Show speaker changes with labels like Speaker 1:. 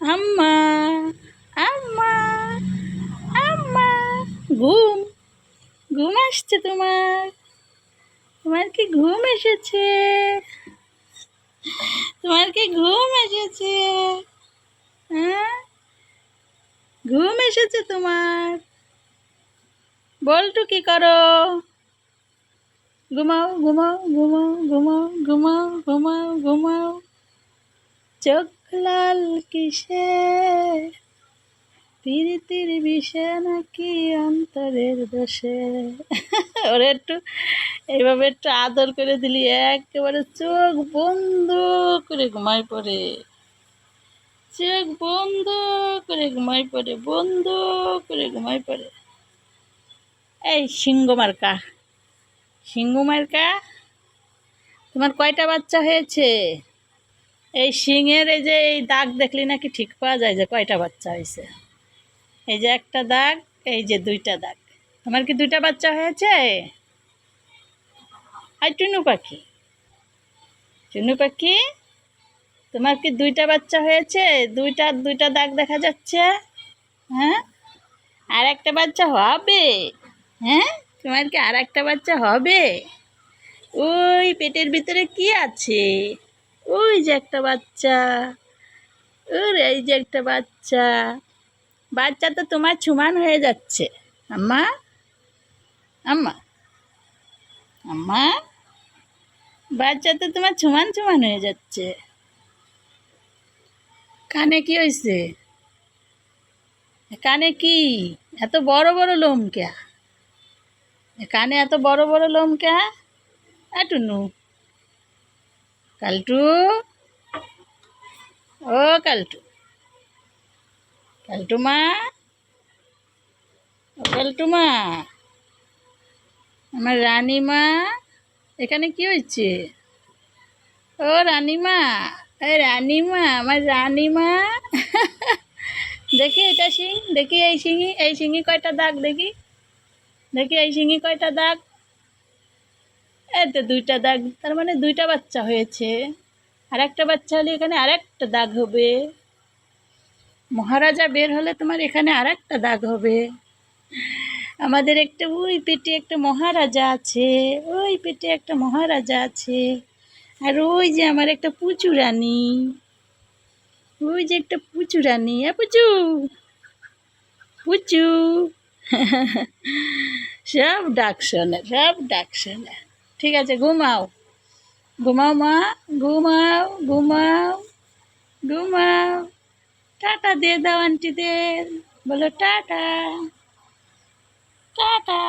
Speaker 1: আম্মা আম্মা আম্মা, ঘুম ঘুম আসছে তোমার। তোমার কি ঘুম এসেছে? তোমার কি ঘুম এসেছে? হ্যাঁ? ঘুম এসেছে তোমার। বলটু কি করো? ঘুমাও ঘুমাও ঘুমাও ঘুমাও ঘুমাও ঘুমাও ঘুমাও। চোখ লাল কিসে প্রীতির বিষে নাকি অন্তরের দোষে? ওরে একটু এইভাবে একটু আদর করে দিলি, একেবারে চোখ বন্ধ করে ঘুমাই পড়ে। চোখ বন্ধ করে ঘুমাই পড়ে, বন্ধ করে ঘুমাই পড়ে। এই সিংহ মার্কা সিংহ মার্কা, তোমার কয়টা বাচ্চা হয়েছে? এই শিঙের এই যে এই দাগ দেখলি নাকি ঠিক পাওয়া যায় যে কয়টা বাচ্চা হয়েছে? এই যে একটা দাগ, এই যে দুইটা দাগ। তোমার কি দুইটা বাচ্চা হয়েছে? আর টুনু পাখি? টুনু পাখি? তোমার কি দুইটা বাচ্চা হয়েছে? দুইটা দুইটা দাগ দেখা যাচ্ছে? হ্যাঁ? আর একটা বাচ্চা হবে? হ্যাঁ? তোমার কি আর একটা বাচ্চা হবে? ওই পেটের ভিতরে কি আছে? ওই যে একটা বাচ্চা। ওর, এই যে একটা বাচ্চা। বাচ্চা তো তোমার ছুমান হয়ে যাচ্ছে। আম্মা আম্মা আম্মা, বাচ্চা তো তোমার ছুমান ছুমান হয়ে যাচ্ছে। কানে কি হয়েছে কানে কি? এত বড় বড় লোম কে কানে এত বড় বড় লোম কে টুনু কালটু? ও কালটু। কালটু মা? ও কালটু মা। আমার রানীমা এখানে কি হয়েছে? ও রানীমা এই রানীমা আমার রানীমা দেখি এটা শিং, দেখি এই শিঙি এই শিঙি কয়টা দাগ দেখি। দেখি এই শিঙি কয়টা দাগ। এই তো দুইটা দাগ, তার মানে দুইটা বাচ্চা হয়েছে। আর একটা বাচ্চা হলে এখানে আর একটা দাগ হবে। মহারাজা বের হলে তোমার এখানে আর একটা দাগ হবে। আমাদের একটা, ওই পেটে একটা মহারাজা আছে, ওই পেটে একটা মহারাজা আছে। আর ওই যে আমার একটা পুচু রানী ওই যে একটা পুচু রানী হ্যাঁ পুচু পুচু। সব ডাক সব ডাক ঠিক আছে, ঘুমাও। ঘুমাও মা, ঘুমাও ঘুমাও ঘুমাও। টাটা দিয়ে দাও আন্টিদের। বলো টাটা। টাটা।